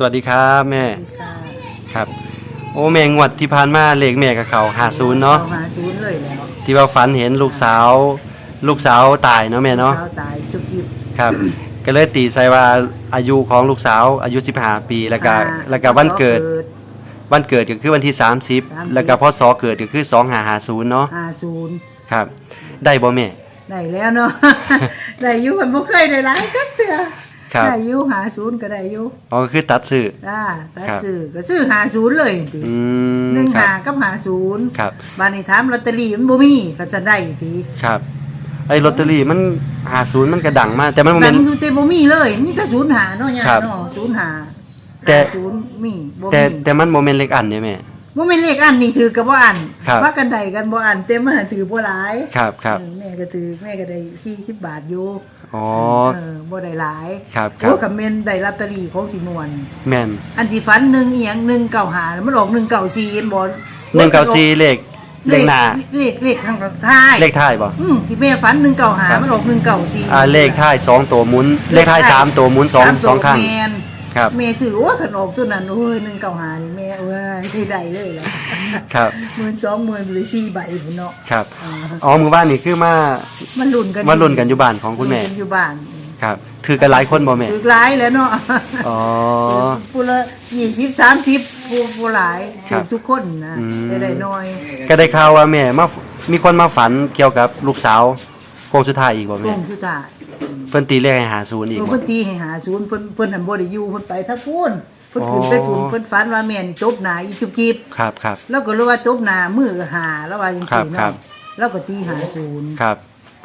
สวัสดีครับแม่ค่ะครับ โอ้แม่งวดที่ผ่านมาเลขแม่กับเขาหาศูนย์เนาะอหาศูนย์เลยแล้วที่ว่าฝันเห็นลูกสาว ลูกสาวตายเนาะแม่เนาะช้ตายจุกจิบครับ ก็เลยตีใส่ว่าอายุของลูกสาว อายุ15ปีแล้วก็อ่าแล้วก็วันเกิดเกิดวันเกิดก็คือวันที่ 30 แล้วก็พศเกิดก็คือ2550เนาะหาศูนย์ครับ ได้บ่แม่ได้แล้วเนาะได้อยุกันบ่เคยได้หลายก็เถื่อ ครับ ได้อยุหาศูนย์ก็ได้อยุอ๋อก็คือตัดซื้อ จ้าตัดครับ ซื้อก็ซื้อหาศูนย์เลยติอืมหนึ่งครัหาบ กับหาศูนย์ครับ บานนี้ถามลอตเตอรี่มันบ่มีก็จะได้ติครับไอ้ลอตเตอรี่มัน50มันก็ดังมากแต่มันบ่ดัแม่งนอยู่แต่บ่มีเลยมีแต่ศูนย์หาเนาะยาครับเนาะศูนย์หาแต่ หาศูนย์มีบ่แต่มีแต่มันบ่แม่นเลขอันเนี่ยแม่ บ่แม่นเลขอันนี่ถือกับบ่อันครับ ว่ากันใดกันบ่อันเต็มมาถือบ่หลาย ครับครับ เออแม่ก็ถือแม่ก็ได้40บาทอยู่ อ๋อ เออบ่ได้หลายครับครัโอ้บคำเมนได้ลอตเตอรี่ของสินวนแม่นอันที่ฝันหนึ่งอีหยัง195มันออก194เห็นบ่หนึ่งเก้าสี่เลขเลขหน้าเลขเลขข้างท้ายเลขท้ายบ่อืมที่แม่ฝัน195มันออก194อ่าเลขท้ายสองตัวหมุน เลขท้ายสามตัวหมุนสองามสองข้างแม่น ครับแม่ซื้อโอ้ขนมตัวนั้นโอ้ย195นี่แม่เอ้ยที่ได้เลยล่ะครับหมื่นสองหมื่นหรือสี่ใบพุ่นเนาะครับอ่าอ๋อมือบ้านนี่คือมามันลุ้นกันมาลุ้นกันอยู่บ้านของคุณแม่ลุ้นกันอยู่บ้านครับถือกันหลายคนบ่แม่ถือหลายแล้วเนาะอ๋อผู้ละยี่สิบสามสิบผู้ผู้หลายครัถืบอทุกคนนะอืมได้ได้น้อย ก็ได้ข่าวว่าแม่มามีคนมาฝันเกี่ยวกับลูกสาวโค้งสุดท้ายอีกบ่โกแม่งสุดท้าย เพิ่นตีเลขให้หาศูนย์อีกเออบ่ เพิ่นตีให้หาศูนย์เพิ่นเพิ่นหันบ่ได้อยู่เพิ่นไปทักพูนเพิ่นขึ้นไปพูนอ๋อ เพิ่นฝันว่าแม่นี่จบหนาอีจุบจิบครับครับ แล้วก็รู้ว่าจบหนามือก็หาแล้วว่าจังซี่ครับครัเนาะบ แล้วก็ตีหาศูนย์ครับ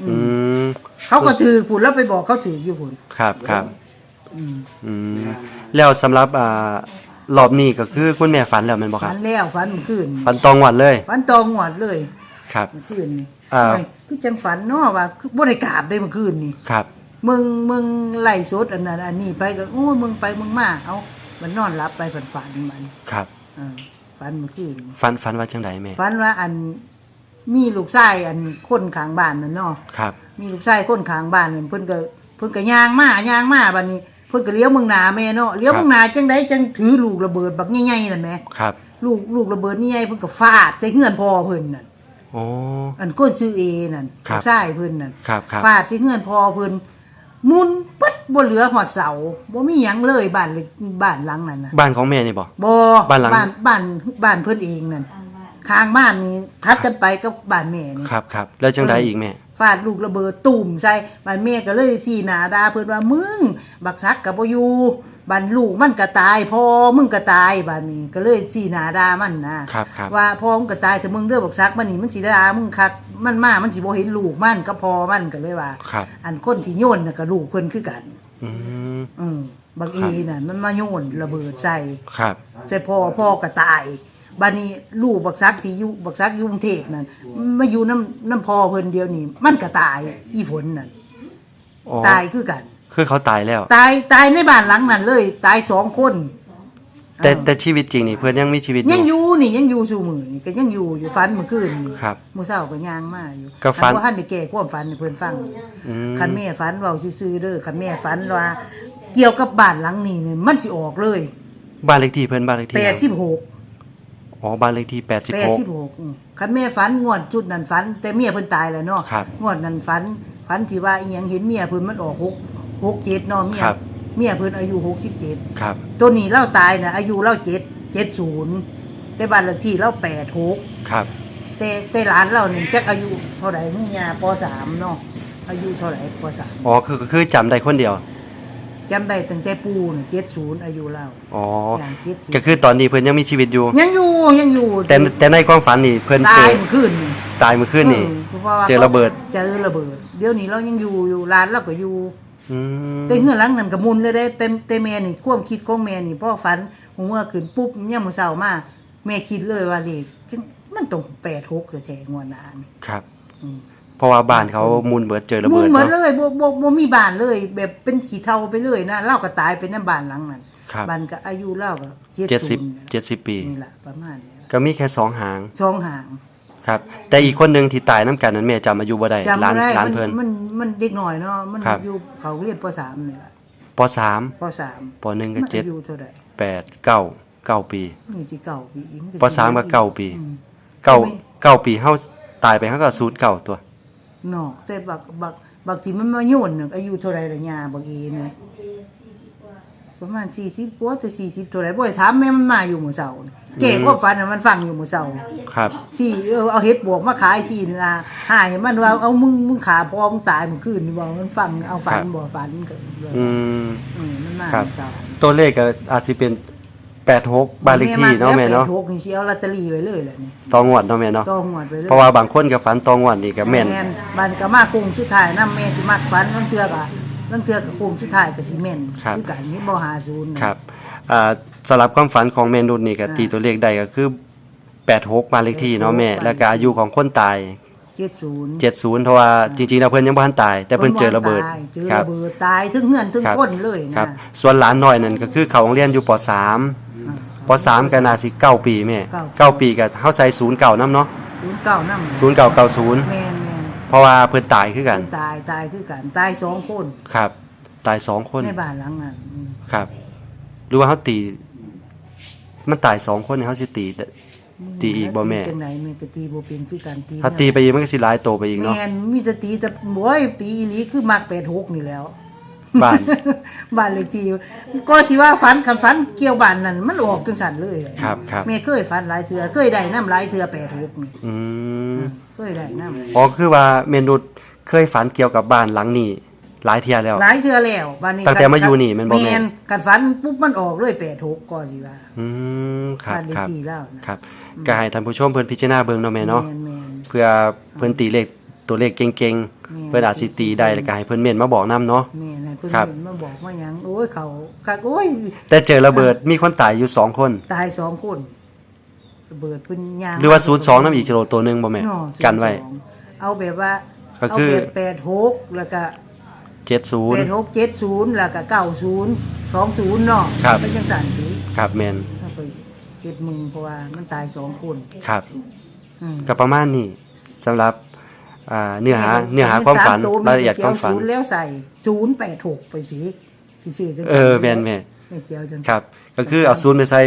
อืมเขาก็ถือพูนแล้วไปบอกเขาถืออยู่พูนครับครับอืมอืมแล้วสำหรับอ่ารอบนี้ก็คือคุณแม่ฝันแล้วแม่นบ่คฝัรับนแล้วฝันเมื่อคืนฝันตองวันเลย ฝันตองหวดเลยครับ เมื่อคืนนี่อ่าโอ้ย คือจังฝันเนาะว่าคือบ่ได้กราบได้เมื่อคืนนี่ครับ มึงมึงไล่สดอันนั้นอันนี้ไปก็โอ้ยมึงไปมึงมาเอามันนอนหลับไปฝันฝันมันครับเออฝันเมื่อคืนฝันฝันว่าจังไดแม่ ฝันว่าอันมีลูกชายอันคนข้างบ้านนั่นเนาะครับ มีลูกชายคนข้างบ้านนั่นเพิ่นก็เพิ่นก็ย่างมาย่างมาบัดนี้เพิ่นก็เลี้ยวมึงหน้าแม่เนาะเลี้ยวมึงหน้าจังไดจังถือลูกระเบิดบักใหญ่ๆนั่นแหมครับ ลูกลูกระเบิดใหญ่ๆเพิ่นก็ฟาดใส่เฮือนพ่อเพิ่นนั่น โอ้ อันก้นซื้อเอนั่นครับ ใช่เพิ่นนั่นครับครับ ฟาดที่เฮือนพอเพิ่นหมุนปัดบ่เหลือหอดเสาบ่มีหยังเลยบ้านเล็กบ้านหลังนั้นน่ะบ้านของแม่นี่บ่ บ่บ้านหลัง บ้านบ้านบ้านเพิ่นเองนั่นข้างบ้านนี่ทัดกันไปกับบ้านแม่นี่ ครับครับแล้วจังไดอีกแม่ ฟาดลูกระเบิดตุ่มใส่บ้านแม่ก็เลยสีหน้าด่าเพิ่นว่ามึง บักซักก็บ่อยู่ บ้านลูกมันก็ตายพ่อมึงก็ตายบ้านนี้ก็เลยสีหน้าด่ามันนะครับครับว่าพ่อมึงก็ตายแต่มึงเลือกบักซักมันนี่มันสิด่ามึงคักมันมามันสิบ่เห็นลูกมันก็พอมันก็เลยว่า ครับ อันคนที่โยนน่ะก็ลูกเพิ่นคือกัน อืมอืมบางครัเอบน่ะมันมาโยนระเบิดใส่ครับใส่พ่อพ่อก็ตายบัดนี้ลูกบักซักที่อยู่บักซักอยู่กรุงเทพนั่นมาอยู่น้ำน้ำพ่อเพิ่นเดียวนี่มันก็ตายอีฝนนั่นอ๋อตายคือกัน คือเขาตายแล้ว ตายตายในบ้านหลังนั้นเลย ตายสองคนแต่เออแต่ชีวิตจริงนี่เพื่อนยังมีชีวิตอยังยู่อยู่นี่ยังอยู่สู่มือนี่ก็ยังอยู่อยู่ฝันเมื่อคืนนี่ครับมื้อเช้าก็ย่างมาอยู่ก็ฝันอับ่ทันได้แก้ความฝันให้เพิ่นฟัง อืมคันแม่ฝันเว้าซื่อๆเด้อคันแม่ฝันว่า เกี่ยวกับบ้านหลังนี้เนี่ยมันสิออกเลยบ้านเลขที่เพื่อนบ้านเลขที่หยัง86 อ๋อบ้านเลขที่แปดสิบหก86อืมคันแม่ฝันงวดจุดนั้นฝัน แต่เมียเพิ่นตายแล้วเนาะครับ งวดนั้นฝันฝันที่ว่าอีหยังเห็นเมียเพิ่นมันออก 6 67เนาะเมียครับ เมียเพิ่นอายุ67ครับตัวนี้เล่าตายน่ะอายุเล่า7 70แต่บ้านเลขที่เล่า86ครับแต่แต่หลานเรานี่จักอายุเท่าไหร่มึงยาป .3 เนาะอายุเท่าไหร่ป .3 อ๋อคือคือจำได้คนเดียว จำได้ตั้งแต่ปูน่ะ70อายุเล่าอ๋อ อย่าง70ก็คือตอนนี้เพื่อนยังมีชีวิตอยู่ ยังอยู่ยังอยู่แต่แต่ในความฝันนี่เพื่อนเจตายอเมื่อคืนนี่ ตายเมื่อคืนนี่ออพาว่าเจอระเบิด เจอระเบิด เดี๋ยวนี้เรายังอยู่อยู่ร้านเราก็อยู่ อืมแต่เฮือนหลังนั้นก็มุนเลยได้เต็มเต็มแม่นี่ความคิดของแม่นี่พ่อฝันหัวเมื่อขึ้นปุ๊บยามมื้อเช้ามาแม่คิดเลยว่าเลขมันตรง86แท้ๆงวดหน้านี่ครับ อืม เพราะว่าบ้านเขามูลเบิดเจอระมุเบินดเหมือนเนาะเลยบ่บ่บ่มีบ้านเลย แบบเป็นขี้เถ้าไปเลยนะเล่าก็ตายเป็นน้ำบ้านหลังนั้นครับบ้านก็อายุเล่าก็เจ็ดสิบ70เจ็ดสิบปี นี่ล่ะประมาณนี้ล่ะก็มีแค่สองหางสองหาง ครับ แต่อีกคนหนึ่งที่ตายน้ำกันนั้นแม่จำอายุบ่ได้จำร้าบ่นได้ร้านมันเพิ่น มันมันเด็กหน่อยเนาะมันครับ อยู่เขาเรียนป .3 นี่ล่ะปสามป .3 ปหนึ่งกับเจ็ดอายุเท่าไหร่แปดเก้าเก้าปีนี่สิเก่าปีอีนปสามก็เก้าปี อืม เก้าเก้าปีเฮาตายไปเฮาก็ศูนย์เก้าตัว เนาะแต่บักบักบักที่มันมาโยนน่ะอายุเท่าไหร่ละยาบักเอเนี่ย ประมาณ40กว่าแต่40เท่าไหร่บ่ได้ถามแม่มันมาอยู่หมู่เสานี่เก๋ก็ฝันน่ะมันฟังอยู่หมู่เสาครับ สี่เออเอาเห็ดบวกมาขายจีนนะหายมันว่าเอามึงมึงขาพอมึงตายมึงคืนนี่บอกมันฟังเอาฝันครับบ่ฝันก็อืมอืมมันมาครับเศร้าตัวเลขก็อาจสิเป็นแปดหกบ้านเลขที่เนาะแม่เนาะแปดหกนี่สิเอาลอตเตอรี่ไว้เลยแหละนี่ตองวดเนาะแม่เนาะต้องหวดไว้เลยเพราะว่าบางคนก็ฝันตองวดนี่ก็แม่นบ้านก็มากรุงสุดท้ายนำแม่สิมักฝันลังเทื่อก็ ลังเทื่อก็กรุงสุดท้ายก็สิแม่นครับอกันนี่บ่หาศูนย์นะครับอ่าสำหรับความฝันของแม่นุชนี่ก็อ่าตีตัวเลขได้ก็คือ86บ้านเลขที่เนาะแม่ 86 แล้วก็อายุของคนตาย70 70เพราะว่าจริงๆแล้วเพิ่นยังบ่ทันตาย แต่เพิ่นเจอระเบิดตายเจอครัระเบิดตายถึงเฮือนถึงครับ ก้นเลยครันะบ ส่วนหลานน้อยนั่นก็คือเขาโรงเรียนอยู่ป .3 อ่า ป .3 ก็น่าสิ9ปีแม่เก้า เก้าปีก็เฮาใส่09นำเนาะศูนย์เก้านำ0990 แม่นแม่นเพ ราะว่าเพิ่นตายคือกัน ตายตายคือกันตายสองคนครับ ตายสองคนในบ้านหลังนั้นอืมครับ หรือว่าเขาตี มันตายสองคนเนี่ยเขาสิตี ตีอีกบ่แม่ จังไหนแม่ก็ตีบ่เป็นคือกันตีถ้าตีไปอีกมันก็สิหลายโตไปอีกเนาะแม่นมีแต่ตีแต่บ่อยตีอีหลีคือมัก86นี่แหล้ว บ้าน บ้านเลขที่ก็สิว่าฝันคันฝันเกี่ยวบ้านนั่นมันออกจังซั่นเลยครับครับ แม่เคยฝันหลายเทื่อเคยได้น้ำหลายเทื่อ86นี่อืม เคยได้น้ำอ๋อคือว่าเมนุษเคยฝันเกี่ยวกับบ้านหลังนี้ หลายเที่ยแล้ว หลายเทื่อแล้วบ้านนี้ตั้งแต่มาอยู่นี่แม่นบ่แม่นคันฝันปุ๊บมันออกเลย86ก็สิว่าอืมครับบ้านเลขครับที่แล้วนะ ครับก็ให้ท่านผู้ชมเพิ่นพิจารณาเบิ่งเนาะแม่เนาะ แม่นเพื่อเพิ่นตีเลขตัวเลขเก่งๆ เพิ่นอาจสิตีได้แล้วก็ให้เพิ่นเม่นมาบอกนํเนาะแม่นให้เพิ่นครับ เห็นมาบอกว่าหยังโอ้ยเขาคักโอ้ยแต่เจอระเบิดมีคนตายอยู่สองคน ตายสองคน ระเบิดเพิ่นยางหรือว่า02นำอีกกิโลตัวหนึงบ่แม่เาะกันไว้ 02เอาแบบว่าก็เอาคือ แบบ86แล้วก็70 86 70แล้วก็90 20เนาะครับ มันจังซั่นสิครับแม่นเอาไปเฮ็ดมึงเพราะว่ามันตายสองคนครับอืมก็ประมาณนี้สำหรับอ่าเนื้อหาเนื้อหาความฝันสตัวรายละเอียดความฝัน ศูนย์แล้วใส่086ไปสิสิซื้อจังเออแม่นแม่ ไม่เสียวจังครับ ก็คือเอาศูนย์ไปใส่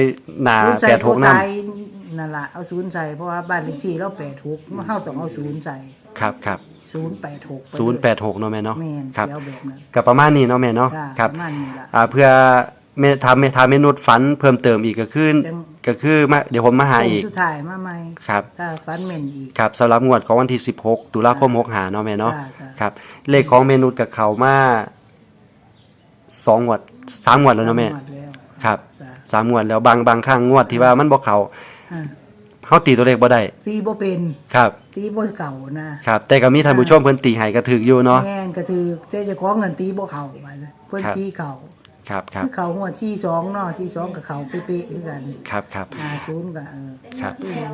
หน้าศูนย์ใส่แปดหตัวกน้ตาย นั่นล่ะเอาศูนย์ใส่เพราะว่าบ้านเลขที่เรา86มันเฮาต้องเอาศูนย์ใส่ำครับครับ086ศูนย์แปดหกเนาะแม่เนาะแม่นครับเสียวแบบนั้นก็ประมาณนี้เนาะแม่เนาะจ้ะครับประมาณนี้ล่ะอ่าเพื่อเมทำเมทาเมนุษย์ฝันเพิ่มเติมอีกก็คือจัง ก็คือมาเดี๋ยวผมมาหาอีกโค้งสุดท้ายมาใหม่ครับ ถ้าฟันแม่นอีก ครับสำหรับงวดของวันที่ 16 ตุลาคม6หาเนาะแม่เนาะจ้ะจ้ะ ครับ เลขของเมนุษย์กับเขามาสองงวดสามงวดแล้วเนาะแม่ หมดแล้วครับ จ้ะ สามงวดแล้วบางบางครั้งงวดที่ว่ามันบ่เขา อะเฮาตีตัวเลขบ่ได้ ตีบ่เป็นครับ ตีบ่เก่านะครับ แต่ก็มีท่านผู้ชมเพิ่นตีให้ก็ถึกอยู่เนาะ แม่นก็คือแต่เจะของเงินตีบ่เข้าไปเลยเพิ่นครับ ตีเข้า ครับครับ คือเข้าหัวที่2เนาะที่2ก็เข้าเป๊ะๆคือกันครับครับ50ก็เออครับตู้อยู่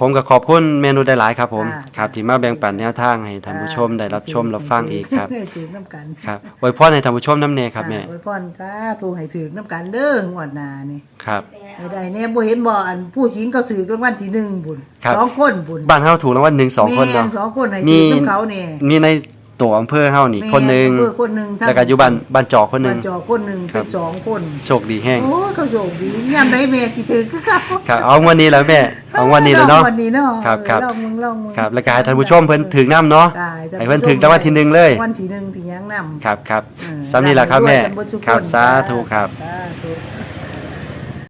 ผมก็ขอบคุณเมนูได้หลายครับผมอ่าครับที่มาแบ่งปันแนวทางให้ท่านผู้ชมได้รับชมรับฟังอีกครับถือน้ำกันครับไว้พรให้ท่านผู้ชมน้ำเนครับแม่ อ่าอวยพรครับผู้ให้ถือน้ำกันเด้องวดหน้านี่ครับ ให้ได้แน่บ่เห็นบ่อันผู้สิงเขาถือรางวัลที่หนึ่งบุญครับ สองคนบุญบ้านเฮาถูกรางวัลหนึ่งสองคนเนาะแม่สองคนให้มี ถือน้ำเขาเนี่ย มีใน ตัวอำเภอเฮานี่แม่คนหนึ่งอำเภอคนหนึ่งทั้งแล้วก็อยู่บ้านบ้านจอกคนหนึ่งบ้านจอคนหนึ่งครัเป็บ นสองคน โชคดีแห้งโอ้ยเขาโชคดียามใดแม่สิถือคือเขาครับเอาวันนี้แล้วแม่เอาวันนี้แล้วเนาะอวันนี้เนาะครับครับเออลองมึงลองมึงครับแล้วก็ให้ท่านผู้ชมเพิ่นถึงน้ำเนาะ ได้ท่าให้เพิ่นถึงรางวัลที่หนึ่งเลย รางวันที่หนึ่งที่ยังนำครับครับเออสำนี้แหละครับแม่วยกันเดทุกครับนสาธุครับ สาธุ